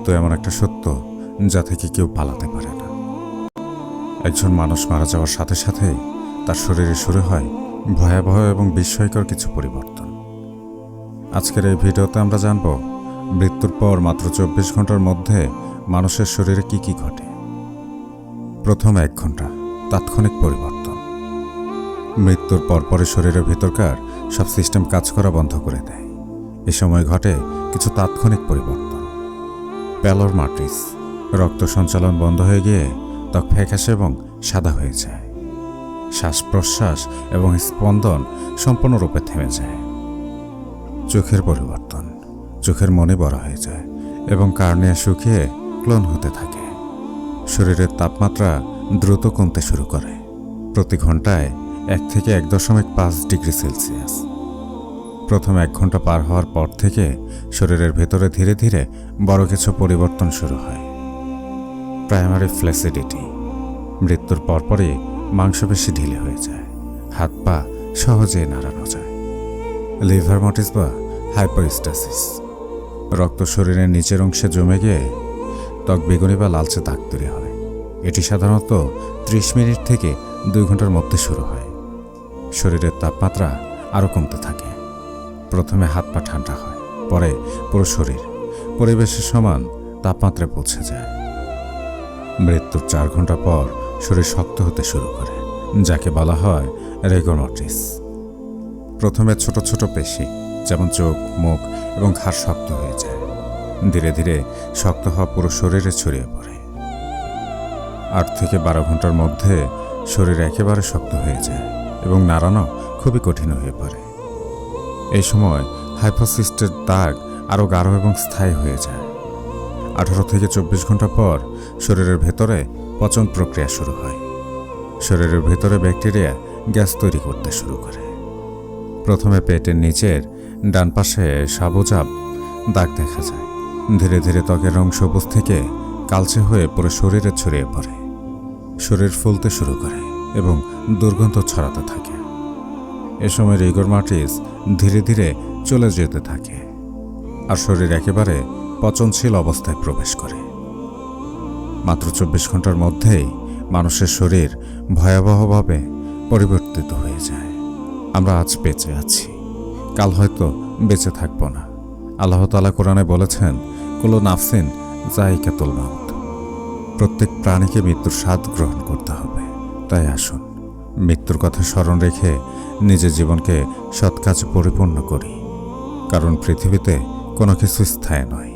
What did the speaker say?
মৃত্যু এমন একটা সত্য যা থেকে কেউ পালাতে পারে না। একজন মানুষ মারা যাওয়ার সাথে সাথে তার শরীরে শুরু হয় ভয়াবহ এবং বিস্ময়কর কিছু পরিবর্তন। আজকের এই ভিডিওতে আমরা জানব, মৃত্যুর পর মাত্র চব্বিশ ঘণ্টার মধ্যে মানুষের শরীরে কি কি ঘটে। প্রথম এক ঘণ্টা, তাৎক্ষণিক পরিবর্তন। মৃত্যুর পরপরে শরীরের ভেতরকার সব সিস্টেম কাজ করা বন্ধ করে দেয়। এ সময় ঘটে কিছু তাৎক্ষণিক পরিবর্তন। প্যালোর মাট্রিস। রক্ত সঞ্চালন বন্ধ হয়ে গিয়ে ত্বক ফ্যাকাশে এবং সাদা হয়ে যায়। শ্বাস প্রশ্বাস এবং স্পন্দন সম্পূর্ণরূপে থেমে যায়। চোখের পরিবর্তন। চোখের মনে বড় হয়ে যায় এবং কার্নিয়া শুকিয়ে ক্লোন হতে থাকে। শরীরের তাপমাত্রা দ্রুত কমতে শুরু করে। প্রতি ঘন্টায় এক থেকে এক দশমিক পাঁচ ডিগ্রি সেলসিয়াস। প্রথম এক ঘণ্টা পার হওয়ার পর থেকে শরীরের ভেতরে ধীরে ধীরে বড় কিছু পরিবর্তন শুরু হয়। প্রাইমারি ফ্লেসিডিটি মৃত্যুর পরপরই মাংসপেশি ঢিলে হয়ে যায়। হাত পা সহজেই নাড়ানো যায়। লিভার মটিস বা হাইপারস্টাসিস রক্ত শরীরের নিচের অংশে জমে গিয়ে ত্বক বেগুনি বা লালচে দাগ তৈরি হয়। এটি সাধারণত ত্রিশ মিনিট থেকে দুই ঘণ্টার মধ্যে শুরু হয়। শরীরের তাপমাত্রা আরও কমতে থাকে। প্রথমে হাত পা ঠান্ডা হয়, পরে পুরো শরীর। পরিবেশের সমান তাপমাত্রায় পৌঁছে যায়। মৃত্যুর চার ঘণ্টা পর শরীর শক্ত হতে শুরু করে, যাকে বলা হয় রেগোনটিস। প্রথমে ছোট ছোট পেশি, যেমন চোখ, মুখ এবং ঘাড় শক্ত হয়ে যায়। ধীরে ধীরে শক্ত হওয়া পুরো শরীরে ছড়িয়ে পড়ে। আট থেকে বারো ঘণ্টার মধ্যে শরীর একেবারে শক্ত হয়ে যায় এবং নাড়ানো খুবই কঠিন হয়ে পড়ে। এই সময় হাইপোসিস্টের দাগ আরও গাঢ় এবং স্থায়ী হয়ে যায়। আঠারো থেকে চব্বিশ ঘণ্টা পর শরীরের ভেতরে পচন প্রক্রিয়া শুরু হয়। শরীরের ভেতরে ব্যাকটেরিয়া গ্যাস তৈরি করতে শুরু করে। প্রথমে পেটের নিচের ডান পাশে সাবুজাব দাগ দেখা যায়। ধীরে ধীরে ত্বকের রং সবুজ থেকে কালচে হয়ে পুরো শরীরে ছড়িয়ে পড়ে। শরীর ফুলতে শুরু করে এবং দুর্গন্ধ ছড়াতে থাকে। এ সময় রিগর মার্টিস ধীরে ধীরে চলে যেতে থাকে আর শরীর একেবারে পচনশীল অবস্থায় প্রবেশ করে। মাত্র চব্বিশ ঘণ্টার মধ্যেই মানুষের শরীর ভয়াবহভাবে পরিবর্তিত হয়ে যায়। আমরা আজ বেঁচে আছি। কাল হয়তো বেঁচে থাকব না। আল্লাহ তালা কোরআনে বলেছেন, কুলো নাফসিন জাইকাতুল মাউত। প্রত্যেক প্রাণীকে মৃত্যুর স্বাদ গ্রহণ করতে হবে। তাই আসুন মৃত্যুর কথা স্মরণ রেখে নিজের জীবনকে সৎকাজ পরিপূর্ণ করি। কারণ পৃথিবীতে কোনো কিছু স্থায়ী নয়।